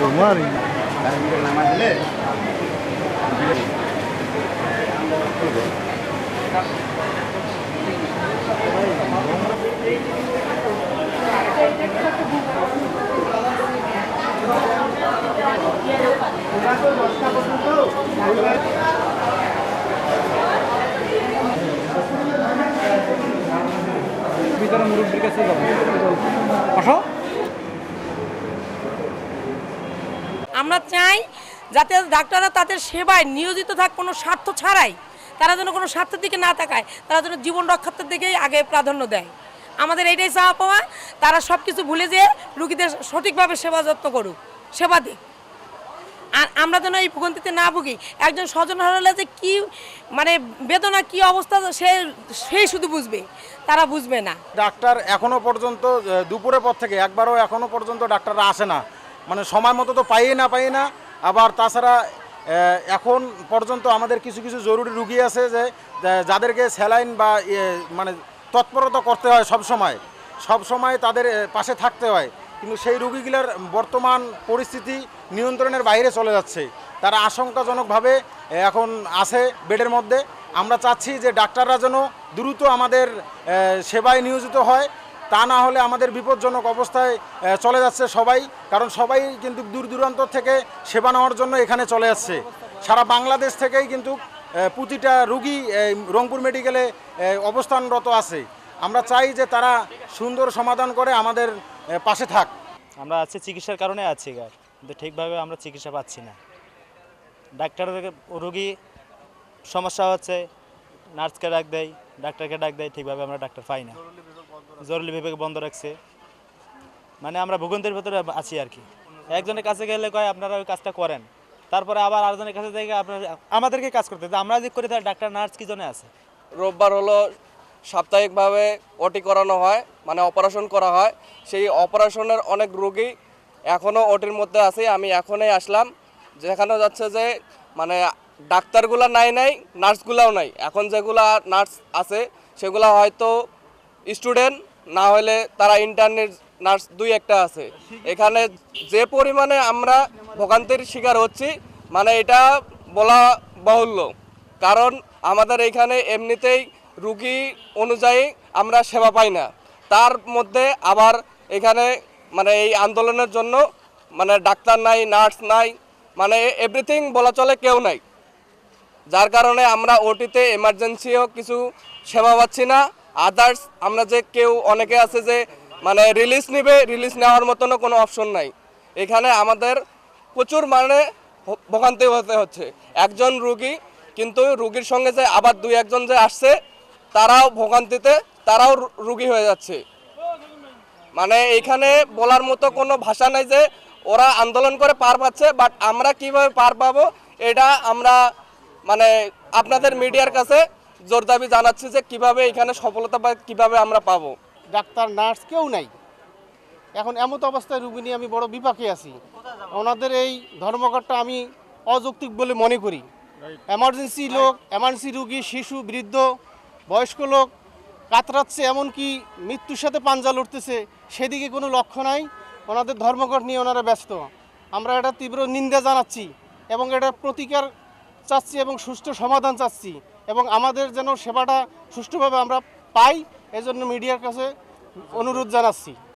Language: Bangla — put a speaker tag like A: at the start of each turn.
A: তোমারই
B: আমরা চাই যাতে ডাক্তাররা তাদের সেবায় নিয়োজিত থাক, কোনো স্বার্থ ছাড়াই। তারা যেন কোনো স্বার্থের দিকে না তাকায়, তারা যেন জীবন রক্ষার্থের দিকেই আগে প্রাধান্য দেয়। আমাদের এইটাই চাওয়া পাওয়া, তারা সব কিছু ভুলে যেয়ে রুগীদের সঠিকভাবে সেবা যত্ন করুক, সেবা দিক। আর আমরা যেন এই ভোগান্তিতে না ভুগি। একজন স্বজন হারালে যে কি মানে বেদনা, কি অবস্থা, সে সেই শুধু বুঝবে। তারা বুঝবে না।
C: ডাক্তার এখনও পর্যন্ত দুপুরের পর থেকে, একবারও এখনও পর্যন্ত ডাক্তাররা আসে না। মানে সময় মতো তো পাইয়ে না পাইয়ে না। আবার তাছাড়া এখন পর্যন্ত আমাদের কিছু কিছু জরুরি রুগী আছে যে যাদেরকে স্যালাইন বা মানে তৎপরতা করতে হয় সব সময়। সব সময় তাদের পাশে থাকতে হয়। কিন্তু সেই রুগীগুলোর বর্তমান পরিস্থিতি নিয়ন্ত্রণের বাইরে চলে যাচ্ছে। তারা আশঙ্কাজনকভাবে এখন আছে বেডের মধ্যে। আমরা চাচ্ছি যে ডাক্তাররা যেন দ্রুত আমাদের সেবায় নিয়োজিত হয়। তা না হলে আমাদের বিপজ্জনক অবস্থায় চলে যাচ্ছে সবাই। কারণ সবাই কিন্তু দূর দূরান্ত থেকে সেবা নেওয়ার জন্য এখানে চলে যাচ্ছে। সারা বাংলাদেশ থেকেই কিন্তু প্রতিটা রুগী রংপুর মেডিকেলে অবস্থানরত আছে। আমরা চাই যে তারা সুন্দর সমাধান করে আমাদের পাশে থাক।
D: আমরা আছি চিকিৎসার কারণে আছি গার কিন্তু ঠিকভাবে আমরা চিকিৎসা পাচ্ছি না। ডাক্তার রোগী সমস্যা হচ্ছে নার্সকে ডাক দেয় ডাক্তারকে ডাক দেয় ঠিকভাবে আমরা ডাক্তার পাই না। জরুরি বিভাগ বন্ধ রাখছে। মানে আমরা ভূগন্তের ভেতরে আছি আর কি। একজনের কাছে গেলে কয় আপনারা ওই কাজটা করেন। তারপরে আবার আরেকজনের কাছে থেকে আপনার আমাদেরকে কাজ করতে আমরা যে করি তাহলে ডাক্তার নার্স কি জন্য আছে?
E: রোববার হলো সাপ্তাহিকভাবে ওটি করানো হয় মানে অপারেশন করা হয়। সেই অপারেশনের অনেক রোগী এখনও ওটির মধ্যে আছে, আমি এখনই আসলাম। যেখানে যাচ্ছে যে মানে ডাক্তারগুলা নাই নাই, নার্সগুলাও নাই। এখন যেগুলা নার্স আছে, সেগুলা হয়তো স্টুডেন্ট, না হলে তারা ইন্টারনেট নার্স দুই একটা আছে। এখানে যে পরিমাণে আমরা ভোগান্তির শিকার হচ্ছি মানে এটা বলা বাহুল্য। কারণ আমাদের এখানে এমনিতেই রুগী অনুযায়ী আমরা সেবা পাই না। তার মধ্যে আবার এখানে মানে এই আন্দোলনের জন্য মানে ডাক্তার নাই, নার্স নাই মানে এভরিথিং বলা চলে কেউ নাই। যার কারণে আমরা ওটিতে এমার্জেন্সিও কিছু সেবা পাচ্ছি না। আদার্স আমরা যে কেউ অনেকে আছে যে মানে রিলিজ নেবে রিলিজ নেওয়ার মতনও কোনো অপশন নাই। এখানে আমাদের প্রচুর মানে ভোগান্তি হতে হচ্ছে। একজন রুগী, কিন্তু রুগীর সঙ্গে যে আবার দুই একজন যে আসছে তারাও ভোগান্তিতে তারাও রুগী হয়ে যাচ্ছে। মানে এখানে বলার মতো কোনো ভাষা নাই যে ওরা আন্দোলন করে পার পাচ্ছে বাট আমরা কীভাবে পার পাবো এটা আমরা মানে আপনাদের মিডিয়ার কাছে জোর দাবি জানাচ্ছি যে কীভাবে এখানে সফলতা বা কীভাবে আমরা পাবো।
F: ডাক্তার নার্স কেউ নাই। এখন এমত অবস্থায় রুগী নিয়ে আমি বড় বিপাকে আছি। ওনাদের এই ধর্মঘটটা আমি অযৌক্তিক বলে মনে করি। এমার্জেন্সি লোক এমার্জেন্সি রুগী শিশু বৃদ্ধ বয়স্ক লোক কাতরাচ্ছে এমনকি মৃত্যুর সাথে পাঞ্জা লড়তেছে, সেদিকে কোনো লক্ষ্য নাই। ওনাদের ধর্মঘট নিয়ে ওনারা ব্যস্ত। আমরা এটা তীব্র নিন্দা জানাচ্ছি এবং এটা প্রতিকার চাচ্ছি এবং সুষ্ঠু সমাধান চাচ্ছি এবং আমাদের যেন সেবাটা সুষ্ঠুভাবে আমরা পাই, এজন্য মিডিয়ার কাছে অনুরোধ জানাচ্ছি।